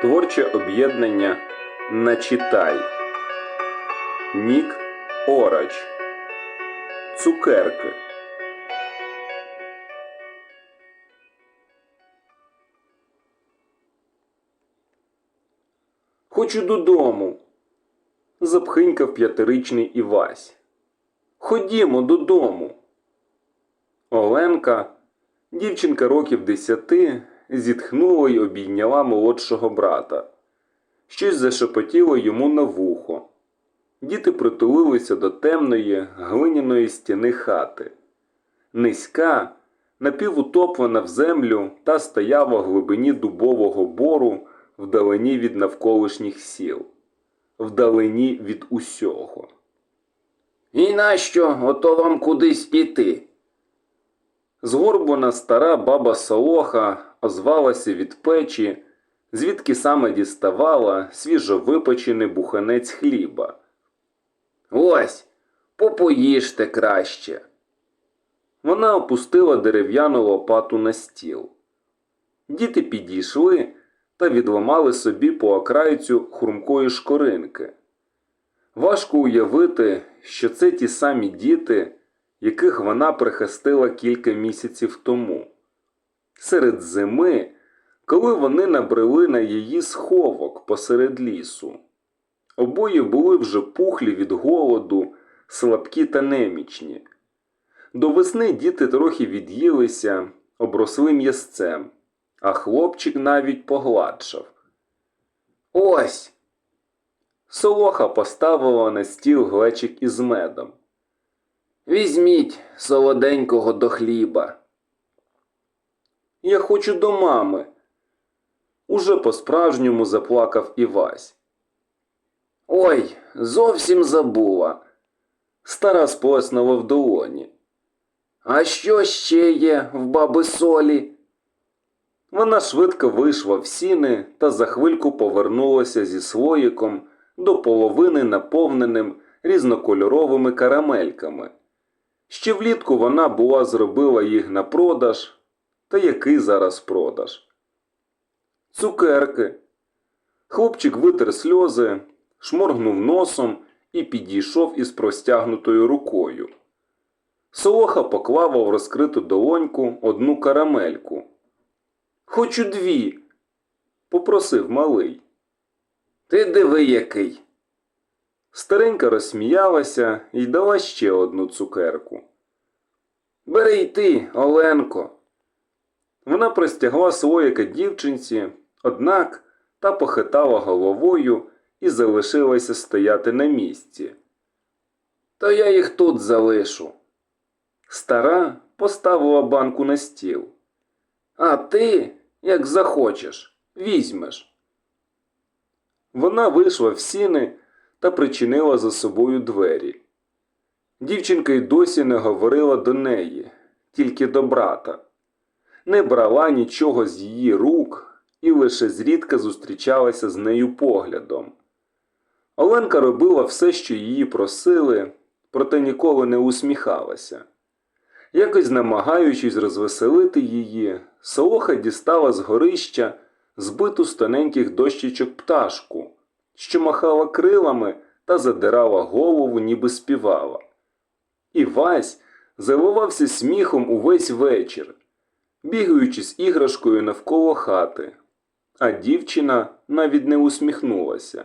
Творче об'єднання Начитай. НікОрач. Цукерки. Хочу додому. запхинькав п'ятиричний Івась. Ходімо додому. Оленка, дівчинка років десяти, зітхнула й обійняла молодшого брата. Щось зашепотіло йому на вухо. Діти притулилися до темної, глиняної стіни хати. Низька, напівутоплена в землю та стояла в глибині дубового бору вдалині від навколишніх сіл, вдалині від усього. І нащо ото вам кудись іти? Згорбана стара баба Солоха озвалася від печі, звідки саме діставала свіжовипечений буханець хліба. Ось, попоїжте краще. Вона опустила дерев'яну лопату на стіл. Діти підійшли та відламали собі по окрайцю хрумкої шкоринки. Важко уявити, що це ті самі діти, яких вона прихистила кілька місяців тому. Серед зими, коли вони набрели на її сховок посеред лісу. Обоє були вже пухлі від голоду, слабкі та немічні. До весни діти трохи від'їлися, обросли м'ясцем, а хлопчик навіть погладшав. Ось, Солоха поставила на стіл глечик із медом. візьміть солоденького до хліба. Я хочу до мами. Уже по-справжньому заплакав Івась. Ой, зовсім забула. Стара сплеснула в долоні. А що ще є в баби солі? Вона швидко вийшла в сіни та за хвильку повернулася зі слоїком до половини наповненим різнокольоровими карамельками. Ще влітку вона була зробила їх на продаж, та який зараз продаж? Цукерки. Хлопчик витер сльози, шморгнув носом і підійшов із простягнутою рукою. Солоха поклала в розкриту долоньку одну карамельку. Хочу дві, попросив малий. Ти диви який. Старенька розсміялася і дала ще одну цукерку. Бери й ти, Оленко. Вона простягла слоїка дівчинці, однак та похитала головою і залишилася стояти на місці. То я їх тут залишу. Стара поставила банку на стіл. А ти, як захочеш, Візьмеш. Вона вийшла в сіни та причинила за собою двері. Дівчинка й досі не говорила до неї, тільки до брата. Не брала нічого з її рук і лише зрідка зустрічалася з нею поглядом. Оленка робила все, що її просили, проте ніколи не усміхалася. Якось намагаючись розвеселити її, Солоха дістала з горища збиту з тоненьких дощечок пташку, що махала крилами та задирала голову, ніби співала. І Вась заливався сміхом увесь вечір, бігаючи з іграшкою навколо хати, а дівчина навіть не усміхнулася.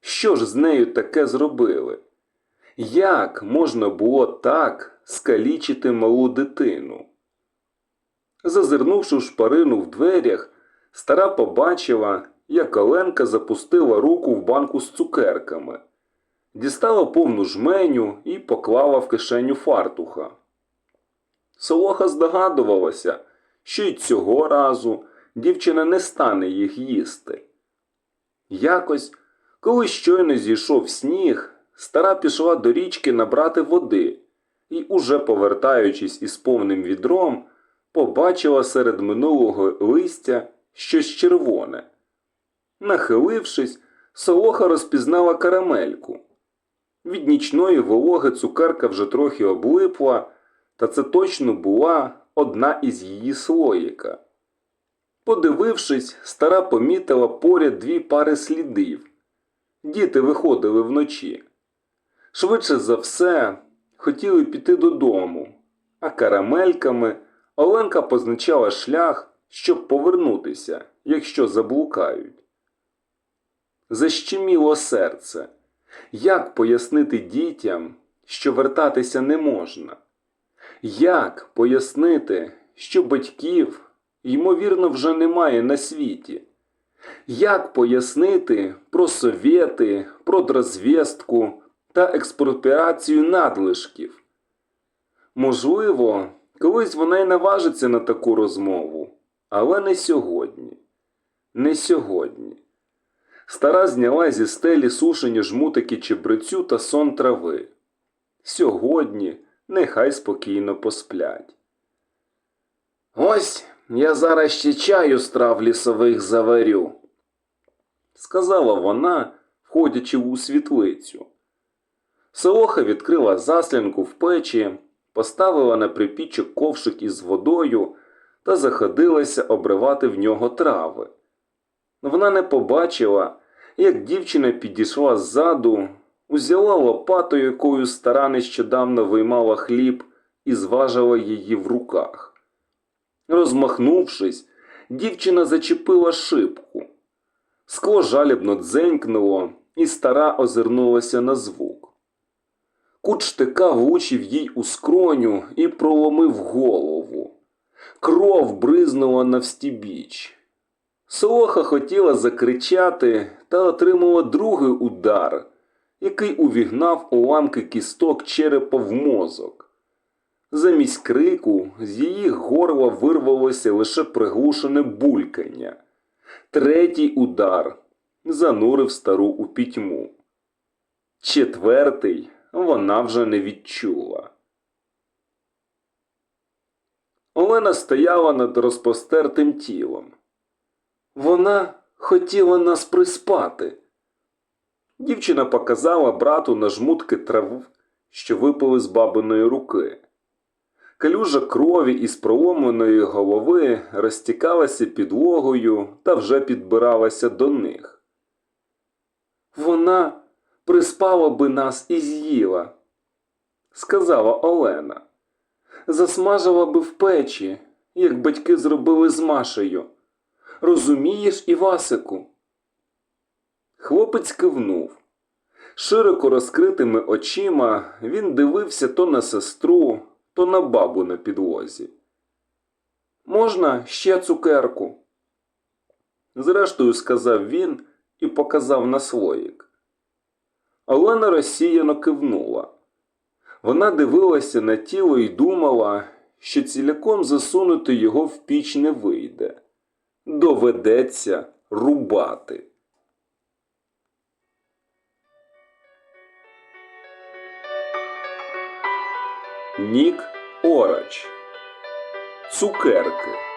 Що ж з нею таке зробили? Як можна було так скалічити малу дитину? Зазирнувши в шпарину в дверях, стара побачила, як Оленка запустила руку в банку з цукерками, дістала повну жменю і поклала в кишеню фартуха. Солоха здогадувалася, що й цього разу дівчина не стане їх їсти. Якось, коли щойно зійшов сніг, стара пішла до річки набрати води і, уже повертаючись із повним відром, побачила серед минулого листя щось червоне. Нахилившись, солоха розпізнала карамельку. Від нічної вологи цукерка вже трохи облипла, та це точно була одна із її слоїка. Подивившись, стара помітила поряд дві пари слідів. Діти виходили вночі. Швидше за все, хотіли піти додому, а карамельками Оленка позначала шлях, щоб повернутися, якщо заблукають. Защеміло серце. Як пояснити дітям, що вертатися не можна? Як пояснити, що батьків, ймовірно, вже немає на світі? Як пояснити про совєти, продрозвістку та експропіацію надлишків? Можливо, колись вона й наважиться на таку розмову, але не сьогодні. Не сьогодні. Стара зняла зі стелі сушені жмутики чебрецю та сон трави. Сьогодні нехай спокійно посплять. Ось я зараз ще чаю з трав лісових заварю. сказала вона, входячи у світлицю. Солоха відкрила заслінку в печі, поставила на припічок ковшик із водою та заходилася обривати в нього трави. Вона не побачила, як дівчина підійшла ззаду, узяла лопату, якою стара нещодавно виймала хліб, і зважила її в руках. Розмахнувшись, дівчина зачепила шибку. Скло жалібно дзенькнуло, і стара озирнулася на звук. Кут штика влучив їй у скроню і проломив голову. Кров бризнула навстібіч. Солоха хотіла закричати та отримала другий удар, який увігнав уламки кісток черепа в мозок. Замість крику з її горла вирвалося лише приглушене булькання. Третій удар занурив стару у пітьму. Четвертий вона вже не відчула. Олена стояла над розпостертим тілом. Вона хотіла нас приспати. Дівчина показала брату на жмутки трав, що випали з бабиної руки. Калюжа крові із проломленої голови розтікалася підлогою та вже підбиралася до них. Вона приспала би нас і з'їла, сказала Олена. Засмажила би в печі, як батьки зробили з Машею. Розумієш, Івасику? Хлопець кивнув. Широко розкритими очима він дивився то на сестру, то на бабу на підлозі. Можна ще цукерку? Зрештою, сказав він і показав на слоїк. Олена розсіяно кивнула. Вона дивилася на тіло і думала, що ціляком засунути його в піч не вийде. Доведеться рубати. НікОрач. Цукерки.